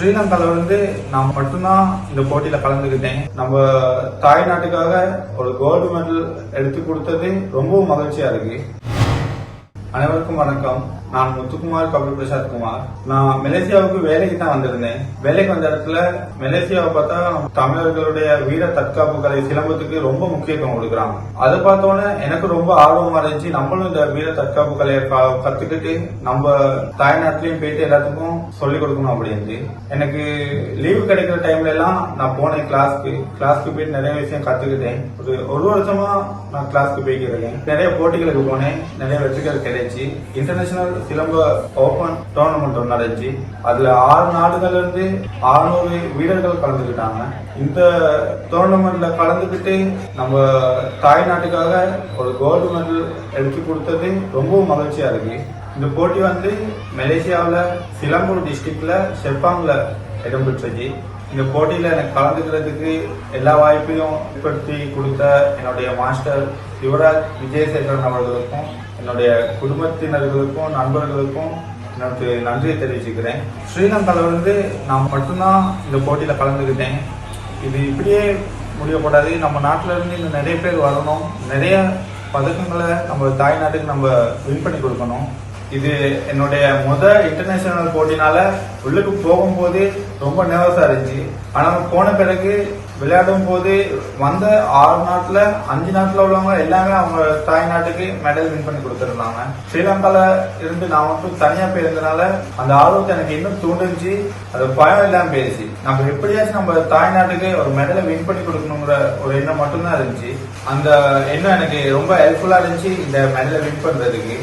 ஸ்ரீலங்கால வந்து நான் மட்டும்தான் இந்த போட்டியில கலந்துக்கிட்டேன். நம்ம தாய் நாட்டுக்காக ஒரு கோல்டு மெடல் எடுத்து கொடுத்தது ரொம்பவும் மகிழ்ச்சியா இருக்கு. அனைவருக்கும் வணக்கம். நான் முத்துக்குமார் கபில் பிரசாத் குமார். நான் மலேசியாவுக்கு வேலைக்கு தான் வந்திருந்தேன். வேலைக்கு வந்த இடத்துல மலேசியாவை பார்த்தா தமிழர்களுடைய வீர தற்காப்பு கலை சிலம்பத்துக்கு ரொம்ப முக்கியத்துவம் கொடுக்குறாங்க. அதை பார்த்தோன்னே எனக்கு ரொம்ப ஆர்வமா இருந்துச்சு. நம்மளும் இந்த வீர தற்காப்பு கலையை க- கத்துக்கிட்டு நம்ம தாய்நாட்டிலையும் போயிட்டு எல்லாத்துக்கும் சொல்லிக் கொடுக்கணும் அப்படின்னு எனக்கு லீவு கிடைக்கிற டைம்ல எல்லாம் நான் போனேன் கிளாஸ்க்கு கிளாஸ்க்கு போயிட்டு நிறைய விஷயம் கத்துக்கிட்டேன். ஒரு ஒரு வருஷமா நான் கிளாஸ்க்கு போய்க்கிறேன் நிறைய போட்டிகளுக்கு போனேன். நிறைய வெற்றிகள் கிடைச்சி. இன்டர்நேஷனல் சிலம்ப ஓபன் டோர்னமெண்ட் ஒன்று நடந்துச்சு. அதுல ஆறு நாடுகள்ல இருந்து ஆறுநூறு வீரர்கள் கலந்துக்கிட்டாங்க. இந்த டோர்னமெண்ட்ல கலந்துக்கிட்டு நம்ம தாய்நாட்டுக்காக ஒரு கோல்டு மெடல் எடுத்து கொடுத்தது ரொம்பவும் மகிழ்ச்சியா இருக்கு. இந்த போட்டி வந்து மலேசியாவில் சிலம்பூர் டிஸ்ட்ரிக்டில் செப்பாங்கில் இடம்பெற்றது. இந்த போட்டியில் எனக்கு கலந்துக்கிறதுக்கு எல்லா வாய்ப்பையும் ஏற்படுத்தி கொடுத்த என்னுடைய மாஸ்டர் யுவராஜ் விஜயசேகரன் அவர்களுக்கும் என்னுடைய குடும்பத்தினர்களுக்கும் நண்பர்களுக்கும் எனக்கு நன்றியை தெரிவிச்சுக்கிறேன். ஸ்ரீலங்கால வந்து நான் மட்டும்தான் இந்த போட்டியில் கலந்துக்கிட்டேன். இது இப்படியே முடியக்கூடாது. நம்ம நாட்டில் இருந்து இன்னும் நிறைய பேர் வரணும். நிறைய பதக்கங்களை நம்ம தாய்நாட்டுக்கு நம்ம வின் பண்ணி கொடுக்கணும். இது என்னுடைய முத இன்டர்நேஷனல் போட்டினால உள்ளுக்கு போகும்போது ரொம்ப நர்வஸா இருந்துச்சு. ஆனா போன பிறகு விளையாடும் போது வந்த ஆறு நாட்டுல அஞ்சு நாட்டுல உள்ளவங்க எல்லாமே அவங்க தாய் நாட்டுக்கு மெடல் வின் பண்ணி கொடுத்துருந்தாங்க. ஸ்ரீலங்கால இருந்து நான் மட்டும் தனியா போயிருந்தனால அந்த ஆர்வத்தை எனக்கு இன்னும் தூண்டுச்சு. அது பயம் இல்லாம போயிருச்சு. நம்ம எப்படியாச்சும் நம்ம தாய் நாட்டுக்கு ஒரு மெடலை வின் பண்ணி கொடுக்கணுங்கிற ஒரு எண்ணம் மட்டும்தான் இருந்துச்சு. அந்த எண்ணம் எனக்கு ரொம்ப ஹெல்ப்ஃபுல்லா இருந்துச்சு இந்த மெடலை வின் பண்றதுக்கு.